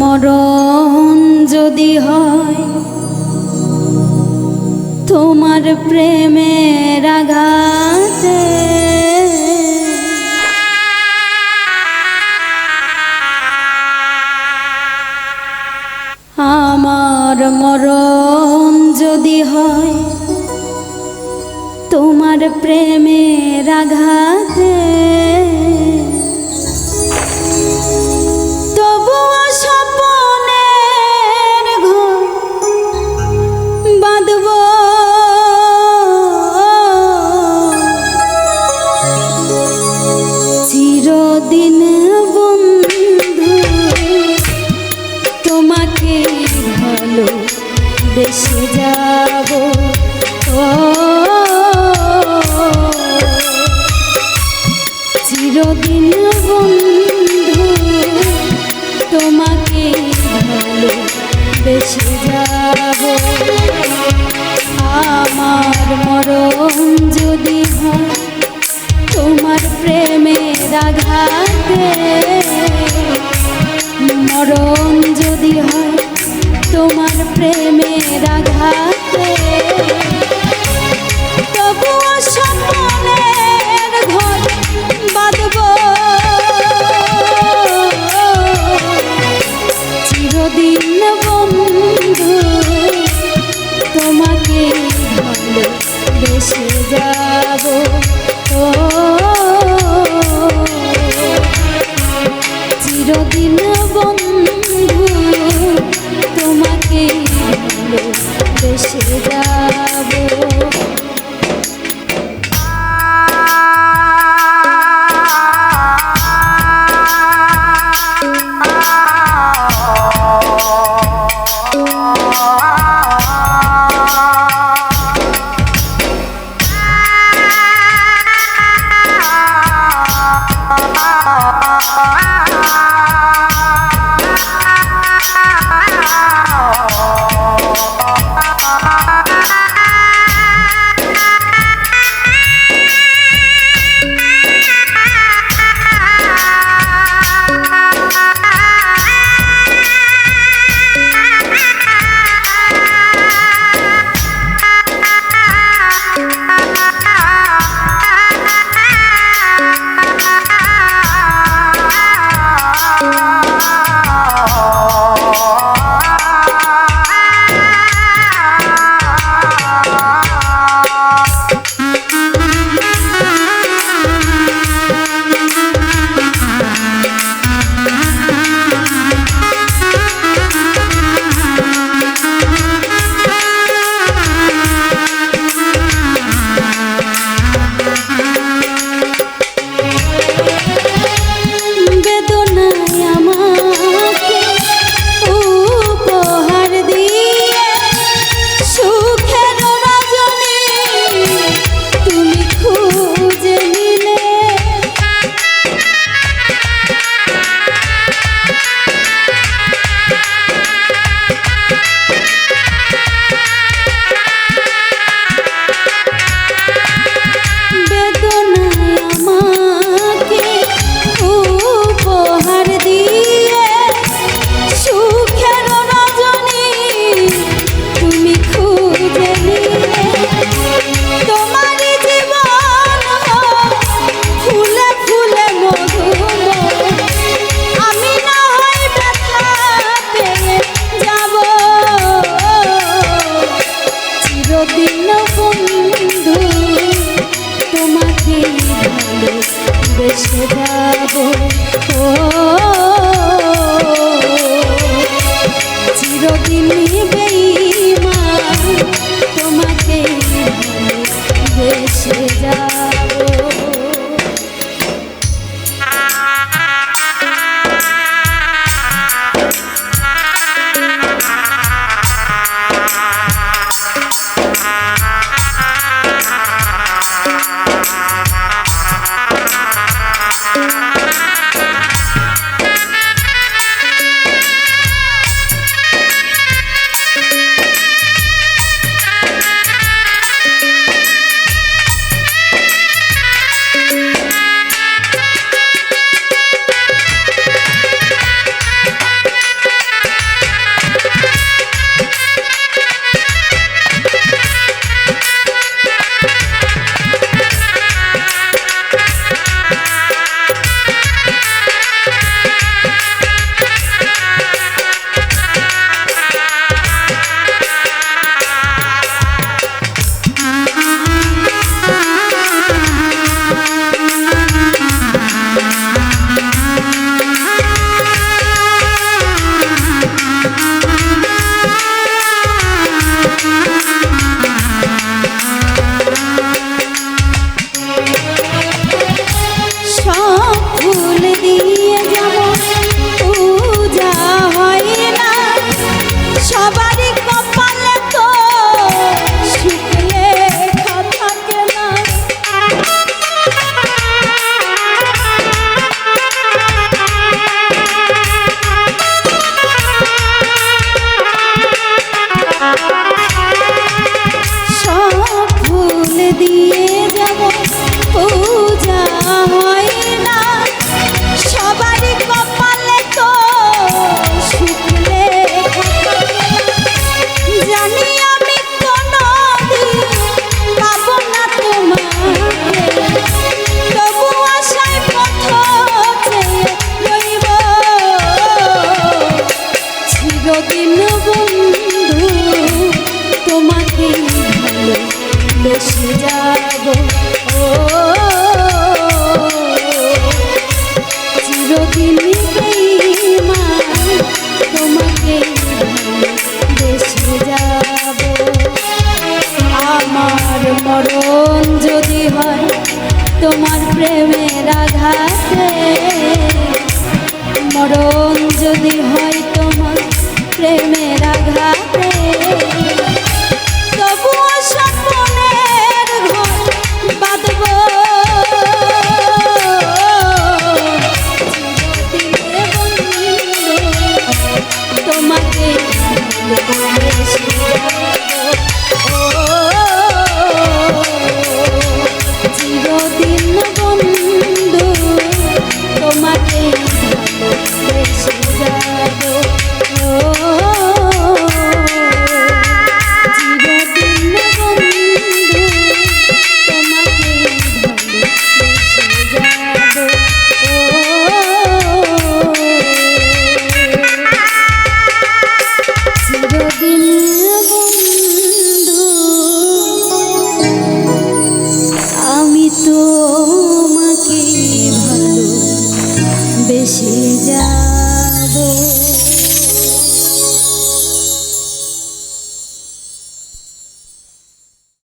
মরণ যদি হয় তোমার প্রেমের আঘাতে আমার মরণ যদি হয় তোমার প্রেমের আঘাতে চিরদিন বন্ধু, তোমাকে ভালো বেসে যাব। ও, চিরদিন বন্ধু, তোমাকে ভালো বেসে যাব। আমার মরণ যদি হয়, তোমার প্রেমের আঘাতে চিরদিন বন্ধু তোমাকে ভালো the মরণ যদি হয় তোমার প্রেমের আঘাতে মরণ যদি হয়